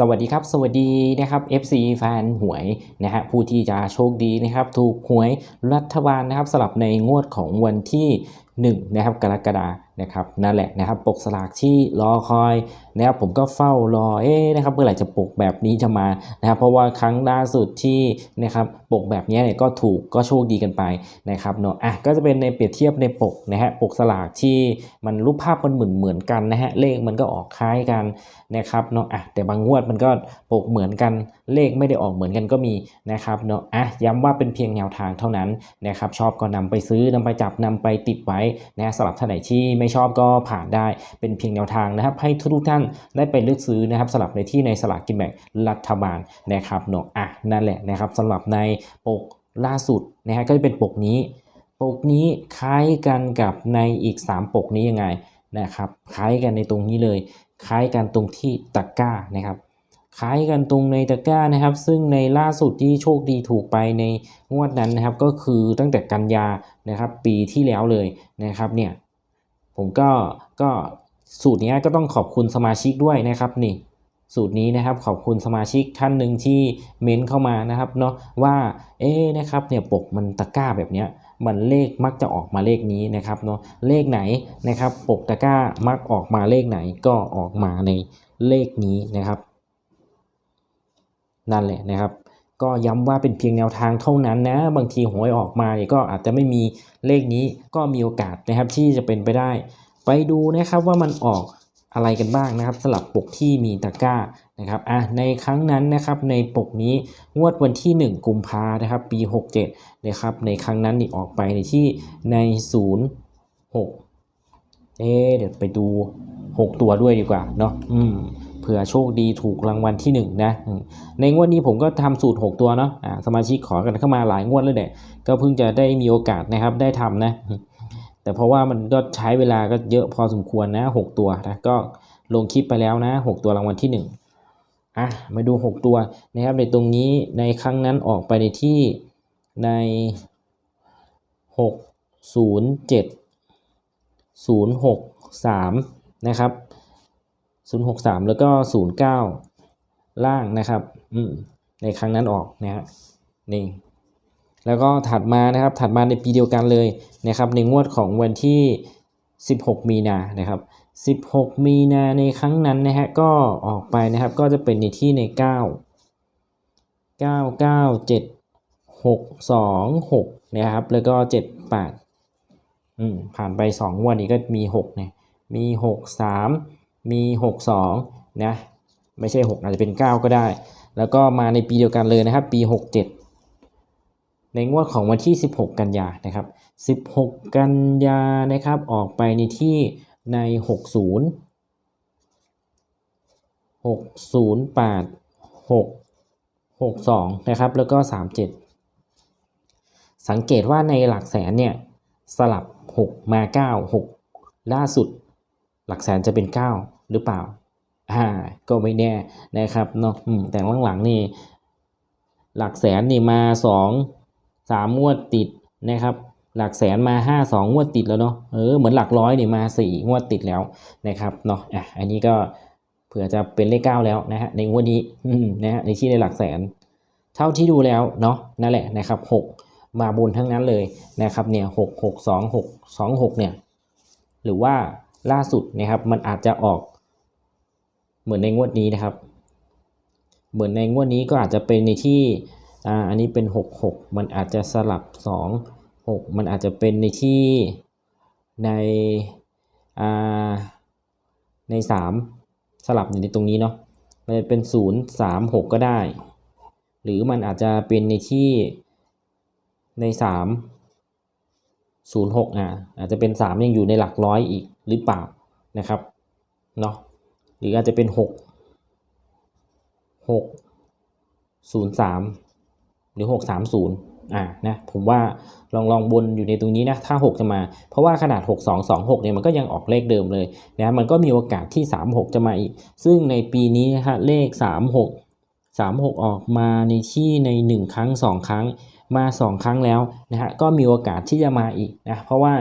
สวัสดีครับ สวัสดีนะครับ FC แฟนหวยนะฮะผู้ที่จะโชคดีนะครับ ถูกหวยรัฐบาลนะครับสลับในงวดของวันที่1นะครับกรกฎา นะครับนั่นแหละนะครับปกสลากที่รอคอยนะครับผมก็เฝ้ารอเอ๊นะครับเมื่อไหร่จะปกแบบนี้จะมานะครับเพราะว่าครั้งล่าสุดที่นะครับปกแบบนี้เนี่ยก็ถูกก็โชคดีกันไปนะครับเนาะอะก็จะเป็นในเปรียบเทียบในปกนะฮะปกสลากที่มันรูปภาพมันเหมือนเหมือนกันนะฮะเลขมันก็ออกคล้ายกันนะครับเนาะอะแต่บางงวดมันก็ปกเหมือนกันเลขไม่ได้ออกเหมือนกันก็มีนะครับเนาะอะย้ำว่าเป็นเพียงแนวทางเท่านั้นนะครับชอบก็นำไปซื้อนำไปจับนำไปติดไว้นะสำหรับท่านไหนที่ไม่ชอบก็ผ่านได้เป็นเพียงแนวทางนะครับ ให้ทุกท่านได้ไปเลือกซื้อนะครับสำหรับในที่ในสลากกินแบ่งรัฐบาลนะครับเนาะอะนั่นแหละนะครับสำหรับในปกล่าสุดนะฮะก็จะเป็นปกนี้ ปกนี้คล้ายกันกับในอีก 3 ปกนี้ยังไงนะครับคล้ายกันในตรงนี้เลย คล้ายกันตรงที่ตะกร้านะครับคล้ายกันตรงในตะกร้านะครับ ซึ่งในล่าสุดที่โชคดีถูกไปในงวดนั้นนะครับ ก็คือตั้งแต่กันยานะครับ ปีที่แล้วเลยนะครับเนี่ย ผมก็ก็สูตรนี้ก็ต้องขอบคุณสมาชิกด้วยนะครับนี่สูตรนี้นะครับขอบคุณสมาชิกท่านหนึ่งที่เม้นเข้ามานะครับเนาะว่าเอ๊นะครับเนี่ยปกมันตะกร้าแบบเนี้ยมันเลขมักจะออกมาเลขนี้นะครับเนาะเลขไหนนะครับปกตะกร้ามักออกมาเลขไหนก็ออกมาในเลขนี้นะครับ นั่นแหละนะครับ ก็ย้ำว่าเป็นเพียงแนวทางเท่านั้นนะ บางทีหวยออกมาเนี่ยก็อาจจะไม่มีเลขนี้ก็มีโอกาสนะครับที่จะเป็นไปได้ ไปดูนะครับว่ามันออกอะไรกันบ้างนะครับสลับปกที่มีตะกร้านะครับอะในครั้งนั้นนะครับในปกนี้งวดวันที่ 1 กุมภานะครับปี 67นะครับในครั้งนั้นนี่ออกไปในที่ใน 0 6เอ๊เดี๋ยวไปดู 6 ตัวด้วยดีกว่าเนาะอืม ผื่อโชคดีถูกรางวัลที่1นะในงวดนี้ผมก็ทำสูตร 6 ตัวเนาะสมาชิกขอกันเข้ามาหลายงวดแล้วเนี่ยก็เพิ่งจะได้มีโอกาสนะครับได้ทำนะ แต่เพราะว่ามันก็ใช้เวลาก็เยอะพอสมควรนะ 6 ตัวนะก็ลงคลิปไปแล้วนะ 6 ตัวรางวัลที่1อะมาดู 6 ตัวนะครับในตรงนี้ในครั้งนั้นออกไปในที่ใน 6 0 7 0 6 3 นะครับ 0 6 3 แล้วก็ 0 9 ล่างนะครับอืในครั้งนั้นออกนะฮะนี่แล้วก็ถัดมานะครับถัดมาในปีเดียวกันเลยนะครับในงวดของวันที่ 16 มีนานะครับ 16 มีนาในครั้งนั้นนะฮะก็ออกไปนะครับก็จะเป็นในที่ใน 9 9 9 7 6 2 6นะครับแล้วก็ 7 8อืมผ่านไป2งวันนี้ก็มี6เนี่ยมี 6 3 มี 6 2 นะ ไม่ใช่ 6 อาจจะเป็น 9 ก็ได้ แล้วก็มาในปีเดียวกันเลยนะครับ ปี 67 ในงวดของวันที่ 16 กันยานะครับ 16 กันยานะครับ ออกไปในที่ใน 60 608 6 62 นะครับ แล้วก็ 37 สังเกตว่าในหลักแสนเนี่ย สลับ 6 มา 9 6 ล่าสุดหลักแสนจะเป็น 9 หรือเปล่าอ่าก็ไม่แน่นะครับเนาะแต่หลังๆนี่หลักแสนนี่มาสองสามงวดติดนะครับ หลักแสนมาห้าสองงวดติดแล้วเนาะเออเหมือนหลักร้อยนี่มาสี่งวดติดแล้วนะครับเนาะอะอันนี้ก็เผื่อจะเป็นเลขเก้าแล้วนะฮะในงวดนี้นะฮะในที่ในหลักแสน เท่าที่ดูแล้วเนาะนั่นแหละนะครับหกมาบนทั้งนั้นเลยนะครับเนี่ยหกหกสองหกสองหกเนี่ยหรือว่าล่าสุดนะครับมันอาจจะออก เหมือนในงวดนี้นะครับ เหมือนในงวดนี้ก็อาจจะเป็นในที่อ่าอันนี้เป็น 6 6 มันอาจจะสลับ 2 6 มันอาจจะเป็นในที่ในอ่าใน 3 สลับอยู่ในตรงนี้เนาะมันจะเป็น 0 3 6 ก็ได้ หรือมันอาจจะเป็นในที่ใน 3 0 6อะอาจจะเป็น 3 ยังอยู่ในหลักร้อยอีกหรือเปล่านะครับเนาะ หรืออาจจะเป็น 6 6 0 3 หรือ 6 3 0อ่านะผมว่าลองลองบนอยู่ในตรงนี้นะถ้า 6 จะมา เพราะว่าขนาด 6 2 2 6เนี่ยมันก็ยังออกเลขเดิมเลยนะมันก็มีโอกาสที่ 3 6 จะมาอีก ซึ่งในปีนี้นะฮะเลข 3 6 3 6 ออกมาในที่ใน 1 ครั้ง 2 ครั้ง มา 2 ครั้งแล้วนะฮะก็มีโอกาสที่จะมาอีกนะเพราะว่า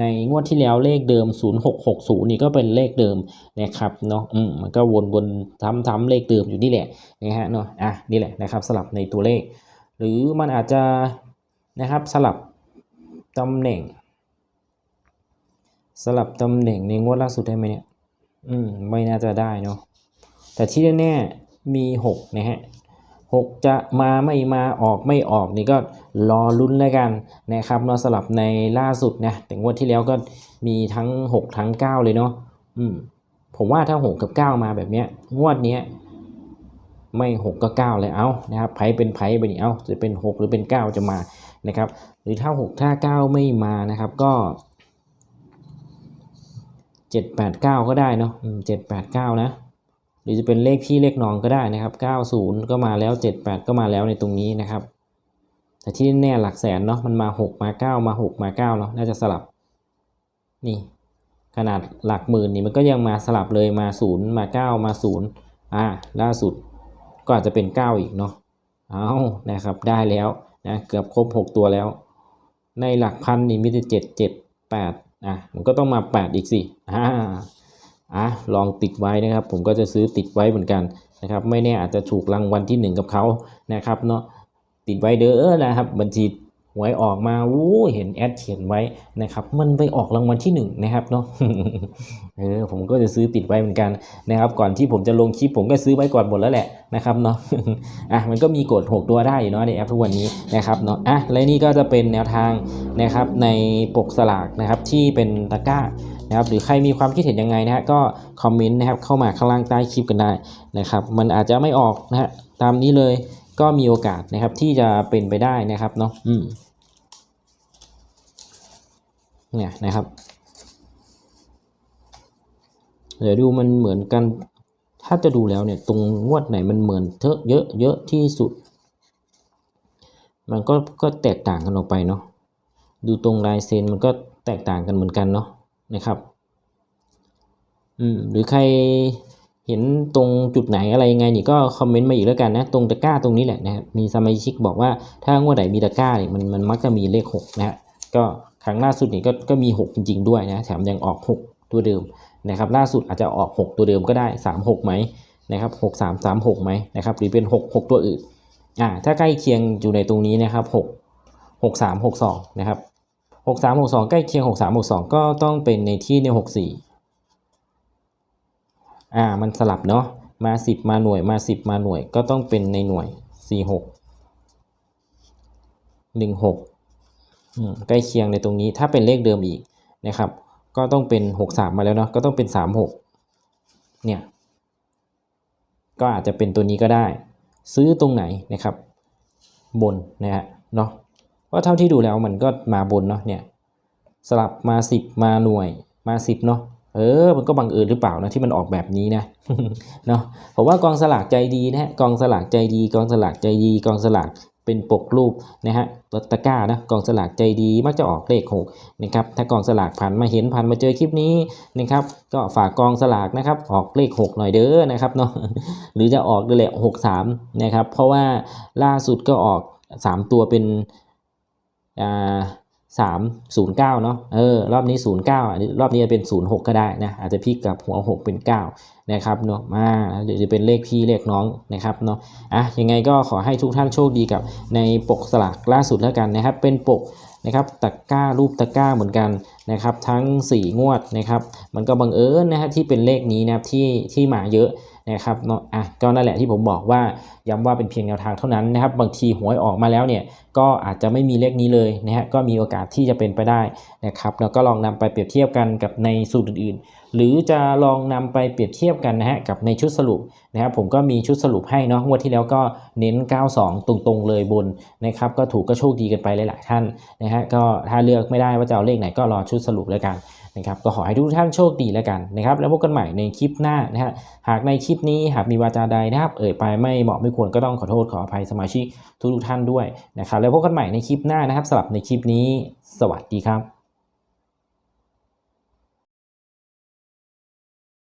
ในงวดที่แล้วเลขเดิม 0660 นี่ก็เป็นเลขเดิมนะครับเนาะอืมมันก็วนๆซ้ำๆเลขเดิมอยู่นี่แหละนะฮะเนาะอะนี่แหละนะครับสลับในตัวเลข หรือมันอาจจะนะครับสลับตำแหน่ง สลับตำแหน่งในงวดล่าสุดได้ไหมเนี่ยอืมไม่น่าจะได้เนาะแต่ที่แน่ๆมีหกนะฮะ หกจะมาไม่มาออกไม่ออกนี่ก็รอลุ้นแล้วกันนะครับเนาะสลับในล่าสุดนะแต่งวดที่แล้วก็มีทั้งหกทั้งเก้าเลยเนาะอืมผมว่าถ้าหกกับเก้ามาแบบเนี้ยงวดเนี้ยไม่หกก็เก้าเลยเอานะครับไพ่เป็นไพ่ไปนี่เอาจะเป็นหกหรือเป็นเก้าจะมานะครับหรือถ้าหกถ้าเก้าไม่มานะครับก็เจ็ดแปดเก้าก็ได้เนาะเจ็ดแปดเก้านะ หรือจะเป็นเลขพี่เลขน้องก็ได้นะครับเก้าศูนย์ก็มาแล้วเจ็ดแปดก็มาแล้วในตรงนี้นะครับ แต่ที่แน่หลักแสนเนาะมันมาหกมาเก้ามาหกมาเก้าเนาะน่าจะสลับนี่ขนาดหลักหมื่นนี่มันก็ยังมาสลับเลยมาศูนย์มาเก้ามาศูนย์อ่าล่าสุดก็อาจจะเป็น 9 อีกเนาะเอานะครับได้แล้วนะเกือบครบ 6 ตัวแล้ว ในหลักพันนี่มีแต่เจ็ดเจ็ดแปดอะมันก็ต้องมา 8 อีกสิอ่า อะลองติดไว้นะครับ ผมก็จะซื้อติดไว้เหมือนกันนะครับ ไม่แน่อาจจะถูกรางวัลที่ 1 กับเขานะครับเนาะติดไว้เด้อนะครับบัญชีหวยออกมาวู้เห็นแอดเขียนไว้นะครับ มันไปออกรางวัลที่หนึ่งนะครับเนาะเออผมก็จะซื้อติดไว้เหมือนกันนะครับ ก่อนที่ผมจะลงคลิปผมก็ซื้อไว้ก่อนหมดแล้วแหละนะครับเนาะอะมันก็มีกด6ตัวได้อยู่เนาะในแอปทุกวันนี้นะครับเนาะอะและนี่ก็จะเป็นแนวทางนะครับในปกสลากนะครับที่เป็นตะกร้า นะครับหรือใครมีความคิดเห็นยังไงนะฮะก็คอมเมนต์นะครับเข้ามาข้างล่างใต้คลิปกันได้นะครับมันอาจจะไม่ออกนะฮะตามนี้เลยก็มีโอกาสนะครับที่จะเป็นไปได้นะครับเนาะอืมเนี่ยนะครับ เดี๋ยวดูมันเหมือนกัน ถ้าจะดูแล้วเนี่ยตรงงวดไหนมันเหมือนเทอะเยอะเยอะที่สุด มันก็ก็แตกต่างกันออกไปเนาะดูตรงลายเซ็นมันก็แตกต่างกันเหมือนกันเนาะ นะครับอืมหรือใครเห็นตรงจุดไหนอะไรยังไงนี่ก็คอมเมนต์มาอีกแล้วกันนะตรงตะกร้าตรงนี้แหละนะครับมีสมาชิกบอกว่าถ้างวดไหนมีตะกร้าเนี่ยมันมันมักจะมีเลขหกนะฮะก็ครั้งล่าสุดนี่ก็ก็มีหกจริง ๆ ด้วยนะแถมยังออกหกตัวเดิมนะครับล่าสุดอาจจะออก 6 ตัวเดิมก็ได้ 3 6ไหมนะครับ6 3 3 6ไหมนะครับหรือเป็น 6 6 ตัวอื่นอ่าถ้าใกล้เคียงอยู่ในตรงนี้นะครับ 6 6 3 6 2นะครับ 6 3 6 2 ใกล้เคียง 6 3 6 2 ก็ต้องเป็นในที่ใน6 4อ่ามันสลับเนาะมา 10 มาหน่วยมา 10 มาหน่วยก็ต้องเป็นในหน่วย 4 6 1 6อืมใกล้เคียงในตรงนี้ถ้าเป็นเลขเดิมอีกนะครับ ก็ต้องเป็น 6 3 มาแล้วเนาะก็ต้องเป็น 3 6 เนี่ย ก็อาจจะเป็นตัวนี้ก็ได้ ซื้อตรงไหนนะครับ บนนะฮะเนาะ เพราะเท่าที่ดูแล้วมันก็มาบนเนาะเนี่ยสลับมา 10 มาหน่วยมา 10เนาะเออ มันก็บังเอิญหรือเปล่านะที่มันออกแบบนี้นะเนาะผมว่ากองสลากใจดีนะฮะกองสลากใจดี กองสลากใจดี กองสลากเป็นปกรูปนะฮะรถตะก้านะกองสลากใจดีมักจะออกเลขหกนะครับถ้ากองสลากผ่านมาเห็นผ่านมาเจอคลิปนี้นะครับก็ฝากกองสลากนะครับออกเลข 6 หน่อยเด้อนะครับเนาะหรือจะออกด้วยแหละ6 3นะครับเพราะว่าล่าสุดก็ออก 3 ตัวเป็น อ่าสามศูนย์เก้าเนาะเออรอบนี้ศูนย์เก้าอันนี้รอบนี้จะเป็นศูนย์หกก็ได้นะอาจจะพลิกกับหัวหกเป็นเก้านะครับเนาะมาเดี๋ยวจะเป็นเลขพี่เลขน้องนะครับเนาะอะยังไงก็ขอให้ทุกท่านโชคดีกับในปกสลากล่าสุดแล้วกันนะครับ เป็นปกนะครับตะกร้ารูปตะกร้าเหมือนกันนะครับ ทั้ง 4 งวดนะครับ มันก็บังเอิญนะฮะที่เป็นเลขนี้นะครับที่ที่มาเยอะ นะครับเนาะอะก็นั่นแหละที่ผมบอกว่าย้ำว่าเป็นเพียงแนวทางเท่านั้นนะครับ บางทีหวยออกมาแล้วเนี่ยก็อาจจะไม่มีเลขนี้เลยนะฮะก็มีโอกาสที่จะเป็นไปได้นะครับแล้วก็ลองนำไปเปรียบเทียบกันกับในสูตรอื่นๆ หรือจะลองนำไปเปรียบเทียบกันนะฮะกับในชุดสรุปนะครับผมก็มีชุดสรุปให้เนาะงวดที่แล้วก็เน้น 92 ตรงๆเลยบนนะครับก็ถูกก็โชคดีกันไปหลาย ๆ ท่านนะฮะก็ถ้าเลือกไม่ได้ว่าจะเอาเลขไหนก็รอชุดสรุปแล้วกัน นะครับก็ขอให้ทุกท่านโชคดีแล้วกันนะครับแล้วพบกันใหม่ในคลิปหน้านะฮะหากในคลิปนี้หากมีวาจาใดนะครับเอ่ยไปไม่เหมาะไม่ควรก็ต้องขอโทษขออภัยสมาชิกทุกท่านด้วยนะครับแล้วพบกันใหม่ในคลิปหน้านะครับสำหรับในคลิปนี้ สวัสดีครับ